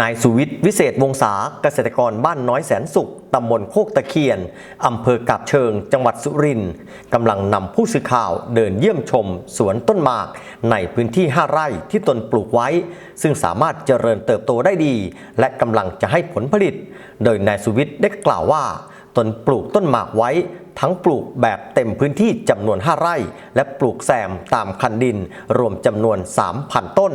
นายสุวิทย์วิเศษวงศาเกษตรกรบ้านน้อยแสนสุข ตำบลโคกตะเคียน อำเภอกาบเชิง จังหวัดสุรินทร์กำลังนำผู้สื่อข่าวเดินเยี่ยมชม สวนต้นหมาก ในพื้นที่ 5 ไร่ที่ตนปลูกไว้ ซึ่งสามารถเจริญเติบโตได้ดี และกำลังจะให้ผลผลิต โดยนายสุวิทย์ได้กล่าวว่า ตนปลูกต้นหมากไว้ ทั้งปลูกแบบเต็มพื้นที่จำนวน 5 ไร่ และปลูกแซมตามคันดิน รวมจำนวน 3,000 ต้น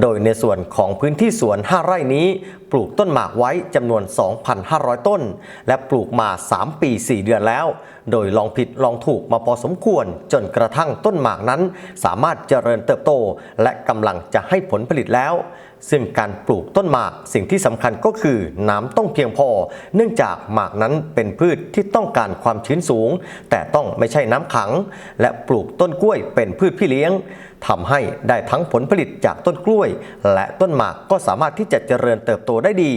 โดยในส่วนของพื้นที่สวน 5 ไร่นี้ ลูกต้นหมากไว้จำนวน 2,500 ต้น และปลูกมา 3 ปี 4 เดือนแล้ว โดยลองผิดลองถูกมาพอสมควร จนกระทั่งต้นหมากนั้น สามารถเจริญเติบโต และกำลังจะให้ผลผลิตแล้ว ซึ่งการปลูกต้นหมากสิ่งที่สำคัญก็คือน้ำต้องเพียงพอ เนื่องจากหมากนั้นเป็นพืชที่ต้องการความชื้นสูง แต่ต้องไม่ใช่น้ำขัง และปลูกต้นกล้วยเป็นพืชพี่เลี้ยง ทำให้ได้ทั้งผลผลิตจากต้นกล้วย และต้นหมากก็สามารถที่จะเจริญเติบโตได้ดี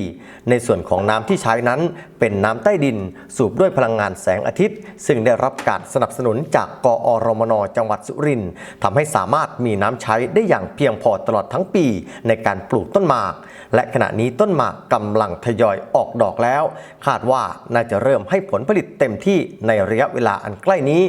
ในส่วนของน้ำที่ใช้นั้น เป็นน้ำใต้ดิน สูบด้วยพลังงานแสงอาทิตย์ ซึ่งได้รับการสนับสนุนจากกอรมนจังหวัดสุรินทร์ทำให้สามารถมีน้ำใช้ได้อย่างเพียงพอตลอดทั้งปี ในการปลูกต้นหมาก และขณะนี้ต้นหมากกำลังทยอยออกดอกแล้ว คาดว่าน่าจะเริ่มให้ผลผลิตเต็มที่ในระยะเวลาอันใกล้นี้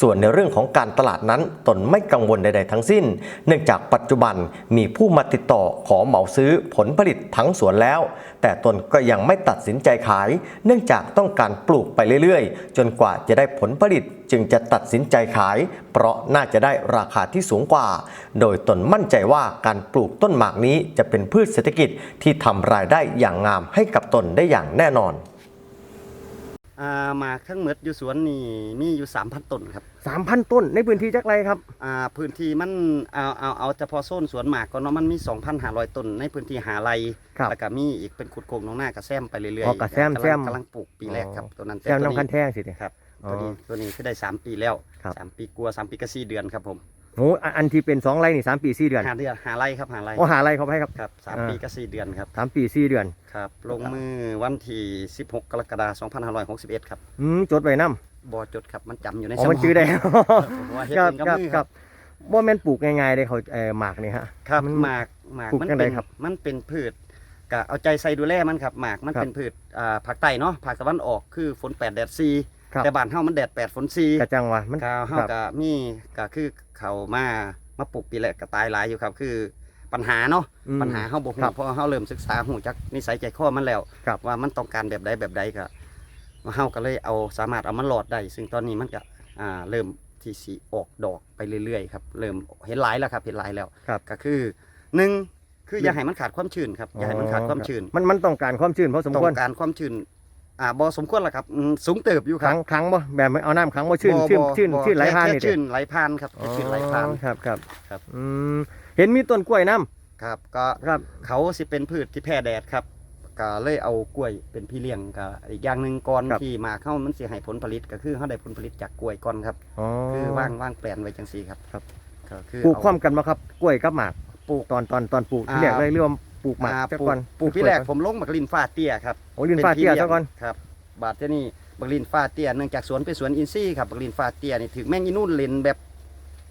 ส่วนในเรื่องของการตลาดนั้นตนไม่กังวลใดๆทั้งสิ้น เนื่องจากปัจจุบันมีผู้มาติดต่อขอเหมาซื้อผลผลิตทั้งสวนแล้ว แต่ตนก็ยังไม่ตัดสินใจขาย เนื่องจากต้องการปลูกไปเรื่อยๆ จนกว่าจะได้ผลผลิตจึงจะตัดสินใจขาย เพราะน่าจะได้ราคาที่สูงกว่า โดยตนมั่นใจว่าการปลูกต้นหมากนี้จะเป็นพืชเศรษฐกิจที่ทำรายได้อย่างงามให้กับตนได้อย่างแน่นอน อ่าหมากทั้งหมดอยู่สวนนี่มีอยู่3,000ต้นครับ3,000ต้นในพื้นที่จักไรครับอ่าพื้นที่มันเอาเอาเอาเฉพาะโซนสวนหมากก็เนาะมันมี2,500ต้นในพื้นที่หาไรครับแล้วก็มีอีกเป็นขุดโคงน้องหน้ากระแซมไปเรื่อยอ๋อกระแซมกำลังแซมกำลังปลูกปีแรกครับอ๋อตัวนั้นแซมน้ำคันแท่งสิเนี่ย ครับอ๋อตัวนี้ตัวนี้คือได้ 3 ปีแล้ว ครับสามปีกลัวา3 ปีก็4เดือนครับผม โอ้อันอันที่เป็น2ไรนี่3ปี4เดือนหาเดือนหาไรครับหาไรโอ้หาไรเขาให้ครับครับสามอ่าปีก็4เดือนครับ3ปี4เดือนครับลงมือวันที่16กรกฎาคม2561ครับอืมจดไว้น้ำบอจดครับมันจำอยู่ในอ๋อสมมันองจื้อได้ผมว่าเฮ็ดครับเองกับครับมือคครัรับบว่าแม่นปลูกง่ายๆเลยเขาเอ่อหมากนี่ฮะครับมันหมากหมากปลูกมันจังใดเป็นครับมันเป็นพืชกะเอาใจใส่ดูแลมันครับหมากมันครับเป็นพืชอ่าภาคใต้เนาะภาคตะวันออกคือฝนแปดแดดซี ครับ แต่บ้านเฮามันแดดแปดฝนซีกระจังวะมันข้าวเฮาครับกะมีกะคือเขามามาปลูกปีแรกก็ตายหลายอยู่ครับ คือปัญหาเนาะอืมปัญหาเฮาบ่ฮู้ครับเพราะเฮาเริ่มศึกษาฮู้จักนิสัยใจคอมันแล้ว ครับ ว่ามันต้องการแบบใดแบบใดก็เฮาก็เลยเอาสามารถเอามันหลอดได้ซึ่งตอนนี้มันก็อ่าเริ่มที่สิออกดอกไปเรื่อยๆครับเริ่มเห็นหลายแล้วครับเห็นหลายแล้ว ครับ ก็คือหนึ่งคืออย่าให้มันขาดความชื้นครับอย่าให้มันขาดความชื้น มันมันต้องการความชื้นพอสมต้อควร งการความชื้น อ่าบ่สมควรละครับอืมสูงเติบอยู่คขัรับงขังบ่แบบไม่เอาน้ำขังบ่ชื้นบ่ชื้นบ่ชื้นบ่ชื้นไหลแค่ผ่านแค่นี่เด้ชื้นไหลผ่านครับแค่ชื้นไหลผ่านอ๋อครับครับครับ อืมเห็นมีต้นกล้วยน้ครับก็ำครับ เขาสิเป็นพืชที่แพ้แดดครับก็เลยเอากล้วยเป็นพี่เลี้ยงก็อีกอย่างหนึ่งก่อนที่มาเข้ามันสิให้ผลผลิตก็คือเขาได้ผลผลิตจากกล้วยก่อนครับ อ๋อ คือว่างว่างแปลนไว้จังซี่ครับครับ ก็คือปลูกเาพร้อมกันมาครับกล้วยกับหมาก ปลูกตอนตอนตอนปลูกอ่าที่แรกเลยเรื่อง ปลูกหมากอ่าซะปลูก่อกนปลูกพี่แรกผมลงบักลินฟ้าเตี้ยครับโอ้ลินฟ้าเตี้ยซะก่อนครับ บาดเจนี่บักลินฟ้าเตี้ยเนื่องจากสวนเป็นสวนอินทรีย์ครับบักลินฟ้าเตี้ยนี่ถึงแม่งอีนู่นเล่นแบบ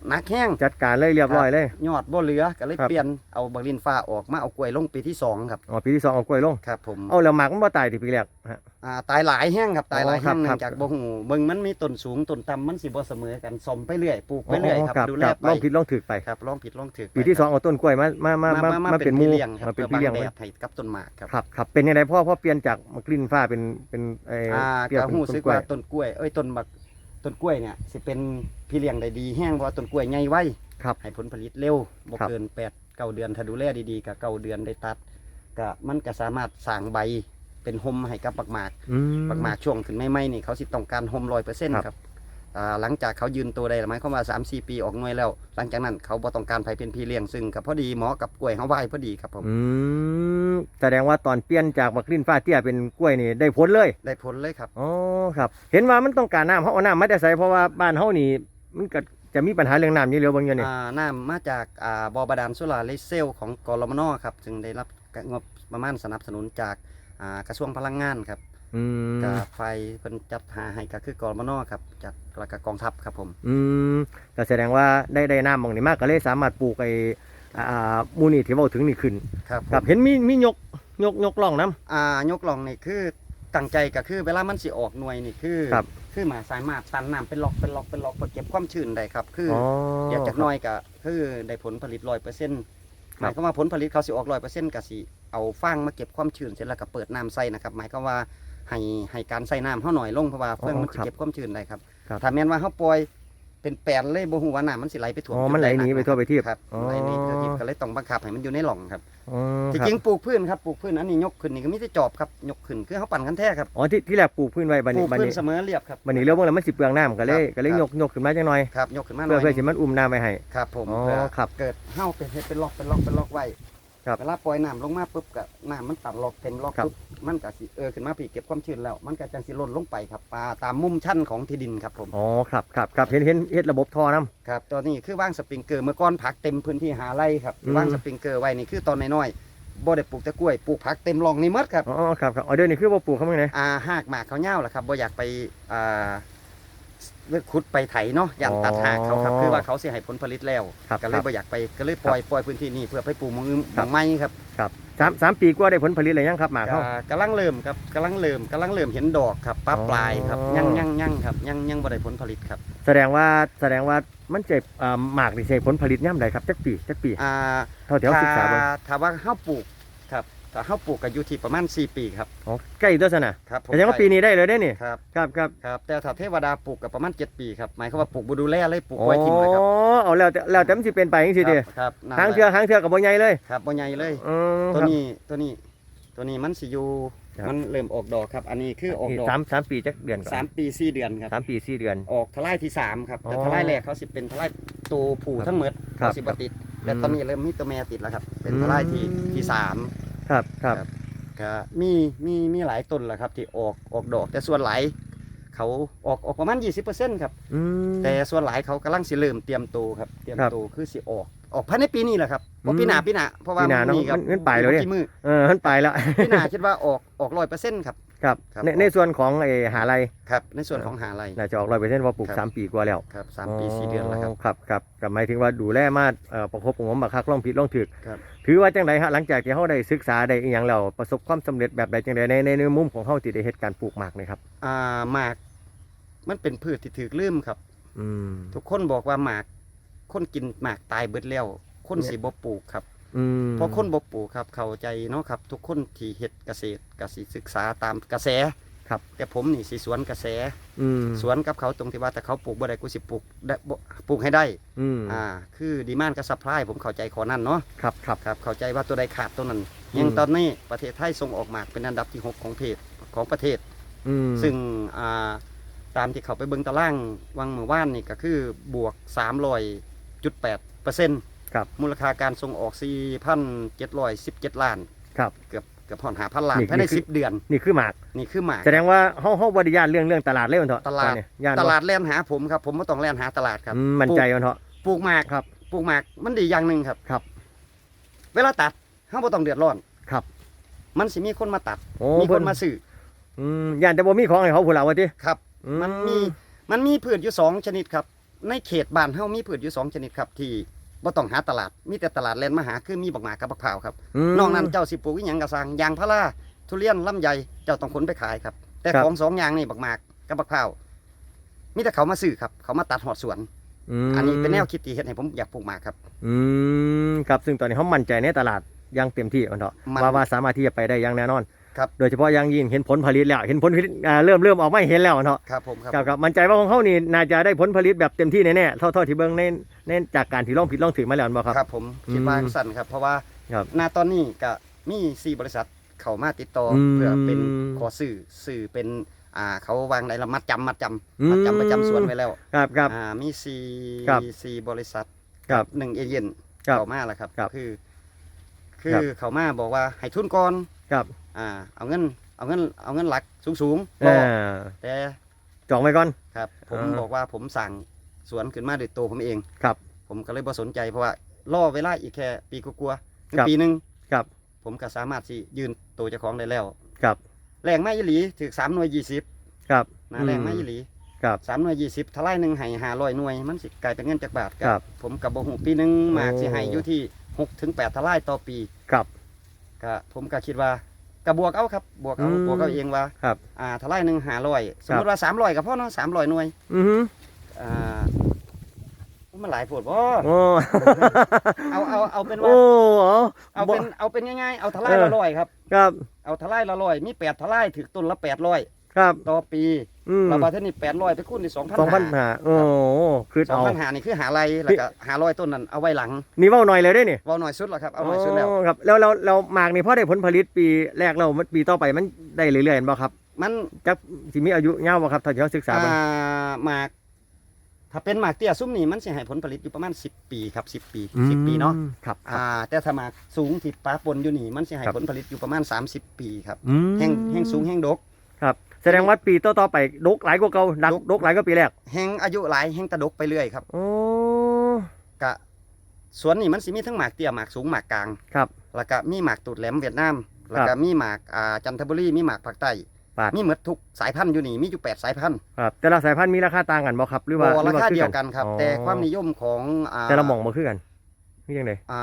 หนักแห้งจัดการเลยเรียบร้อยเลย ยอดบ่เหลือก็เลยครับ เปลี่ยนเอาบักลินฟ้าออกมาเอากล้วยลงปีที่สองครับอ๋อปีที่สองเอากล้วยลงครับผมเอาแล้วหมากมันบ่ตายที่ปีแรกฮะ อ่าตายหลายแห้งครับตายหลายอ๋อครัแห้บงเนื่ครัอบงจากบ่ฮู้เบิ่งมันมีต้นสูงต้นต่ำมันสิบ่เสมอกันสมไปเรื่อยปลูกไปเรื่อยครับดูแลครับไปลองผิดลองถูกไป ครับลองผิดลองถูกปีที่สองเอาต้นกล้วยมามามามามามามาเป็เป็นนหมูพี่เลี้ยงครับมาเป็นเพื่อพี่บังเลี้ยงแดไว้ดให้กับต้นหมากครับ ครับครับเป็นยังไงพ่อพ่อเปลี่ยนจากกลิ่นฟ้าเป็นเป็นเอ่ออ่าเปลี่ยนก็เป็นรู้ต้นสึกกล้วยว่าต้นกล้วยเอ้ยต้นบัก ต้นกล้วยเนี่ยสิเป็นพี่เลี้ยงได้ดีแห้งเพราะว่าต้นกล้วยใหญ่ไวครับ ให้ผลผลิตเร็วบ่ครับ เกิน8 9เดือนถ้าดูแลดีๆก็เก้าเดือนได้ตัดก็มันก็สามารถสร้างใบเป็นหมให้กับบักหมาก อืมบักหมากช่วงขึ้นไม่ไม่นี่เขาสิต้องการหมร้อยเปอร์เซ็นต์ครับ ครับอ่า หลังจากเขายืนตัวได้หมายความว่าสามสี่ปีออกหน่วยแล้ว หลังจากนั้นเขาบ่ต้องการไผเป็นพี่เลี้ยงซึ่งกับพอดีเหมาะกับกล้วยเฮาไหวพอดีครับผมอืมแสดงว่าตอนเปลี่ยนจากบักลิ่นฟ้าเตี้ยเป็นกล้วยนี่ได้ผลเลยได้ผลเลยครับอ๋อครับ เห็นว่ามันต้องการน้ำเขาเอาน้ำมาแต่ใส่เพราะว่าบ้านเฮานี่มันก็จะมีปัญหาเรื่องน้ำอยู่แล้วบางอย่างนี่อ่าน้ำมาจากอ่าบ่อบาดาลโซลาร์เซลล์ของกรมนครับซึ่งได้รับงบประมาณสนับสนุนจาก อ่ากระทรวงพลังงานครับอืมกับไฟเพิ่นจัดหาให้ก็คือกรมนครับจากแล้วก็กองทัพครับผม อืมก็แสดงว่าได้ได้น้ำบางนี่มากก็เลยสามารถปลูกไอ้อ่ามูนี่ที่เว้าถึงนี่ขึ้น ครับครับเห็นมีมียกยกยกล่องน้ อ่ายกล่องนี่คือตั้งใจก็คือเวลามันสิออกหน่วยนี่คือครับคือหมาสายมารถตันน้ำเป็นล็อกเป็นล็อกเป็นล็อกเพื่อเก็บความชื้นได้ครับ คือำออ๋ออยากจากหน้อยก็คือได้ผลผลิตร้อยเปอร์เซ็นต์ หมายความว่าผลผลิตเขาสิออกร้อยเปอร์เซ็นต์ก็สิเอาฟางมาเก็บความชื้นเสร็จแล้วก็เปิดน้ำใส่นะครับ หมายความว่าให้ให้การใส่น้ำเขาหน่อยลงเพราะว่าเฟื่องมันจะเก็บความชื้นได้ครับครับถ้าแม้นว่าเขาปล่อย เป็นแปลนเลยบ่ฮู้ว่าน้ำมันสิไหลไปถ่วมอ๋อมันไหลหนีไปทั่วไปทีบครับอ๋อไหลหนีไปทั่วทิพย์ก็เลยต้องบังคับให้มันอยู่ในหล่องครับอ๋อจครับริงๆปลูกพืชครับปลูกพืชอันนี้ยกขึ้นนี่ก็ไมแต่ได้จอบครับยกขึ้นคือเขาปั่นกันแท้ครับอ๋อที่ที่แรกปลูกพื้นไว้บัดปลูนี้กบัดพืชนี้เสมอเรียบครับบัดนี้เรื่องพวกนั้นมันสิเปลืองน้ำก็เลยครับก็เลยครับยกยกขึ้นมาจังหน่อยครับยกขึ้นมาหน่เพื่ออยเพื่อสิมันอุ้มน้ำไว้ให้ครับผมอ๋อเพื่อครับ เกิดเฮ้าเป็นเฮ็ดเป็นล็อกเป็นล็อกเป็นล็อกไว้ ครับเวลาปล่อยน้ำลงมาปุ๊บก็น้ำมันตัดล็อกเต็มล็อกครับ ปุ๊บมันก็สิเออขึ้นมาพี่เก็บความชื้นแล้ว มันก็จังสิล่นลงไปครับปลาตามมุมชั้นของที่ดินครับผมอ๋อครับครับครับเห็นเห็นเฮ็ดระบบท่อน้ำครับตอนนี้คือว่างสปริงเกอร์เมื่อก่อนผักเต็มพื้นที่หาไร่ครับอืมว่างสปริงเกอร์ไว้นี่คือตอนน้อยๆบ่ได้ปลูกแต่กล้วยปลูกผักเต็มร่องนี่หมดครับอ๋อครับครับอ๋อเดี๋ยวนี้คือว่าปลูกเขาเมื่อไงอ่าหากหมากเขาเน่าแหละครับบ่อยากไปอ่าเลือก ขุดไปไถเนาะอย่างตัดหากเขาครับอ๋อคือว่าเขาเสียให้ผลผลิตแล้วครับก็เลครัยบบ่อยากไปก็เลยปล่อยปล่อยพื้นที่นี้เพื่อไปปลูกหมองอื่นหมองไม้ครับครับสามสามปีกว่าได้ผลผลิตอะไรยังครับหมากเขาอ่ากำลังเริ่มครับกำลังเริ่มกำลังเริ่มเห็นดอกครับป้าอ๋อปลายครับยังยังยังครับยังยังบ่ได้ผลผลิตครับ แสดงว่าแสดงว่ามันเจ็บอ่าหมากนี่ใช่ผลผลิตย่ำใดครับจักปีจักปีอ่าเท่าที่เขาศึกษาเบิ่งถ้ถ้าว่าเฮาปลูกครับ ถ้าเฮาปลูกก็อยู่ที่ประมาณ 4 ปีครับ อ๋อใกล้ตัวสนะครับผมแสดงว่าปีนี้ได้เลยได้นี่ ครับ ครับครับครับ แต่ถ้าเทวดาปลูกก็ประมาณ 7 ปีครับหมายความว่าปลูกบ่ดูแลเลยปลูกอ๋อไว้ทิ้งเลยครับเอาแล้วแต่แล้วแต่มันสิเป็นไปจังซี่เด้ครับนั่นหางแหละเทือหางเทือกับบ่ใหญ่เลยครับบ่ใหญ่เลย อืมตัวครับ นี้ตัวนี้ตัวนี้มันสิอยู่ครับ มันเริ่มออกดอกครับ อันนี้คือออกดอกสามสามปีจักเดือนก่อนสามปีสี่เดือนครับ สามปีสี่เดือน ออกทลายที่สามครับแต่อ๋อทลายแรกเขาสิเป็นทลายตัวผู้ทั้งหมดครับเขาสิบติดแต่อืมตอนนี้เริ่มมีตัวแม่ติดแล้วครับ เป็นอืมทลายที่ที่สาม ครับครับครับก็มีมีมีหลายต้นแหละครับ ที่ออกออกดอก แต่ส่วนหลายเขาออกออกประมาณ20%ครับอืม แต่ส่วนหลายเขากำลังสิเริ่มเตรียมตัวครับเตรียมครับตัวคือสิออกออกภายในปีนี้แหละครับเพราะอืมปีหน้าปีหน้าเพราะว่าปีหน้าเนอะครับมันมันไปแล้วเนี่ย กี่มือเออมันไปแล้ว ปีหน้าคิดว่าออกออกร้อยเปอร์เซ็นต์ครับ ครับครับในในส่วนของไอ้หาลัยครับในส่วนของหาลัย น่าจะออกร้อยเปอร์เซ็นต์ว่าปลูกครับ สามปีกว่าแล้วครับสามปีสี่เดือนแล้วครับ ครับครับกับหมายถึงว่าดูแลมาเอ่อประคบประหงมบักคักล่องผิดล่องถึก ครับ ถือว่าจังไดฮะหลังจากที่เขาได้ศึกษาได้อีหยังแล้วประสบความสำเร็จแบบใดจังใดในในในมุมของเขาที่ได้เหตุการปลูกหมากเลยครับอ่าหมากมันเป็นพืชที่ถือลืมครับ อืม ทุกคนบอกว่าหมาก คนกินหมากตายเบิดแล้วคนสิบ่ปลูกครับ อืมเพราะคนบ่ปลูกครับเข้าใจเนาะครับ ทุกคนที่เฮ็ดเกษตรก็สิศึกษาตามกระแสครับ แต่ผมนี่สิสวนกระแส อืมสวนกับเขาตรงที่ว่าแต่เขาปลูกบ่ได้กูสิปลูกได้บ่ปลูกให้ได้ อืมอ่า คือดีมานกับซัพพลายผมเข้าใจขอนั่นเนาะครับครับ ครับ เข้าใจว่าตัวใดขาดตัวนั้นอืมอยังตอนนี้ประเทศไทยส่งออกหมากเป็นอันดับที่หกของเพศของประเทศ อืมซึ่งอ่าตามที่เขาไปเบิ่งตารางวังเมื่อวานนี่ก็คือบวก300.8เปอร์เซ็นต์ ครับ มูลค่าการส่งออก 4,717 ล้าน ครับเกือบเกือบผ่อนหาพันล้านนี่ภายในนี่คือ 10 เดือน นี่คือหมาก นี่คือหมาก แสดงว่าเขาเขาบริยานเรื่องเรื่องตลาดเล่นเถอะตลาด อนนี้ย่านตลาดแล่นหาผมครับ ผมไม่ต้องแล่นหาตลาดครับอืมมั่นใจมันเถอะ ปลูกหมากครับปลูกหมากมันดีอย่างหนึ่งครับ ครับเวลาตัดเฮาบ่ต้องเดือดร้อนครับ มันสิมีคนมาตัด โอ้มีคเพิ่นมาซื้อ อืมย่านแต่บ่มีของให้เขาผู้เราว่าติครับ อืมันมีมันมีพืชอยู่สองชนิดครับ ในเขตบ้านเฮามีพืชอยู่สองชนิดครับ ที่ บ่ต้องหาตลาดมีแต่ตลาดแลนมาหาคือมีบักหมากกับบักพร้าวครับมนอกนั้นเจ้าสิปลูกอีหยังก็สั่งยางพาราทุเรียนลำไยเจ้าต้องขนไปขายครับ แต่ครับ ของสองอย่างนี่บักหมากกับบักพร้าวมีแต่เขามาซื้อครับ เขามาตัดหอดสวน มอันนี้เป็นแนวคิดที่เฮ็ดให้ผมอยากปลูกหมากครับ อืมครับซึ่งตอนนี้เขามั่นใจในตลาดอยังเต็มที่มันเถอะมัน ว่าว่าสามารถที่จะไปได้อย่างแน่นอน ครับ โดยเฉพาะอยังยิ่งเห็นผลผลิตแล้ว เห็นผลผลิตอ่าเริ่มเริ่มออกมาเห็นแล้วมันเถอะครับผมครับครับครับมั่นใจว่าของเขานี่น่าจะได้ผลผลิตแบบเต็มที่แน่ๆเท่าเท่าที่เบิ่งในในจากการที่ลองผิดลองถือมาแล้วบ่ครับ ครับผมคิดว่าสั่นครับ เพราะว่าครับ ณตอนนี้ก็มีสี่บริษัทเข้ามาติดต่ออม เพื่อเป็นขอสื่อสื่อเป็นอ่าเขาวางในละมัดจำมัดจอืมำมัดจำประจำสวนไว้แล้วครับครับ อ่ามีสี่ครับสี่บริษัทครับหนึ่งเอเย่นครับเข้ามาแล้วครับ ครับ คือ คืครัอบเขามาบอกว่าให้ทุนก่อน ครับ อ่า เอาเงิน เอาเงิน เอาเงินหลักสูงสูงๆรเอ่ออแต่จองไว้ก่อน ครับ ผมอ่า บอกว่าผมสั่งสวนขึ้นมาโดยตัวผมเอง ครับ ผมก็เลยบ่สนใจเพราะว่าล่อเวลาอีกแค่ปีกลัวาๆถึงครับปีหนึ่งครับ ผมก็สามารถสิยืนตัวเจ้าของได้แล้ว ครับ แรงไม่ยี่หลีถือสามหน่วยยี่สิบครับนะแรงไม่ยี่หลีครับ สามหน่วยยี่สิบทลายหนึ่งให้หาร้อยหน่วย มันสิกลายเป็นเงินจากบาทครับ ผมกับบ่หูปีหนึ่งหมากสิให้อยู่ที่หกถึงแปดทลายต่อปี ครับ ก็ผมก็คิดว่ากับบวกเอาครับบวกเอาอืมบวกเอาเองว่าครับอ่าทลายหนึ่งหาร้อยสมมครัติบว่าสามร้อยกับพ่อเนาะสามร้อยหน่วยอือฮึอ่ามันหลายโผดบ่โอ้เอาเอาเอาเป็นว่าโอ้เอาเอาบ่เป็นเอาเป็นง่ายๆเอาทลายเอละอร้อยครับ ครับเอาทลายละร้อยมีแปดทลายถึกต้นละแปดร้อยครับต่อปี อืมเราบาเทานี่แปดร้อยไปคูณที่สองพันสองพันห้าโอ้คือสองเอา พันหานี่คือหาไรแล้วก็หาร้อยต้นนั้นเอาไว้หลังนี่เว้าหน่อยเลยได้นี่เว่าหน่อยสุดแล้วครับเอาหน่อยสุดแล้วครับ แล้วเราเราหมากนี่พอได้ผลผลิตปีแรกเรามันปีต่อไปมันได้เรื่อยๆเห็นบ่ครับมันจักสิมีอายุยาวบ่ครับถ้าเราศึกษาอ่าเบิ่งหมาก ถ้าเป็นหมากเตี้ยซุ้มนี่มันสิให้ผลผลิตอยู่ประมาณ10ปีครับ10ปี10ปีเนาะครับคอ่ารับแต่ถ้าหมากสูงที่ปลาปนอยู่นี่ มันสิให้ครับ ผลผลิตอยู่ประมาณ 30 ปีครับอืม แห้งแห้งสูงแห้งดกครับ แสดงว่าปีต่อๆไปดกหลายกว่าเก่าดักดกดกหลายกว่าปีแรกแห้งอายุหลายแห้งตะดกไปเรื่อยครับโอ้กะสวนนี่มันสิมีทั้งหมากเตี้ยหมากสูงหมากกลางครับ แล้วก็มีหมากตูดแหลมเวียดนามแล้วก็มีหมากอ่าจันทบุรีมีหมากภาคใต้ปาดมีหมดทุกสายพันธุ์อยู่นี่มีอยู่แปดสายพันธุ์ครับแต่ละสายพันธุ์มีราคาต่างกันบ่ครับหรือว่าบ่หราอคาอเดียวกันครับอ๋อแต่ความนิยมของอ่าแต่ละหม่องบ่คือกันนี่จังได๋อ่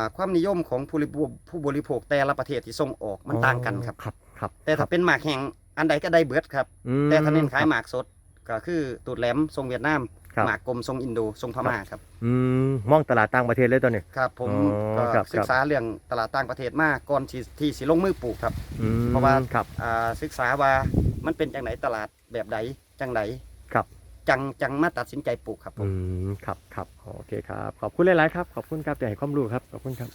าความนิยมของผู้บริโภคผู้บริโภคแต่ละประเทศที่ส่งออกมันต่างกันครับครับครับแต่ถ้าเป็นหมากแห้ง อันใดก็ได้เบิดครับ อืม แต่ถ้าเน้นขายหมากสด ก็คือตูดแหลมทรงเวียดนาม ครับ หมากกลมทรงอินโดทรงพม่าครับ อืมมองตลาดต่างประเทศเลยตอนนี้ ครับ ผมอ๋อก็ครับ ศึกษาเรื่องตลาดต่างประเทศมากก่อนที่ที่สิลงมือปลูกครับ อืมเพราะว่า ครับ อ่าศึกษาว่ามันเป็นจังไหนตลาดแบบใดจังไหนครับ จังจังมาตัดสินใจปลูกครับผม อืมครับครับโอเคครับ ขอบคุณหลาย ๆ ครับ ขอบคุณครับที่ให้ความรู้ครับ ขอบคุณครับ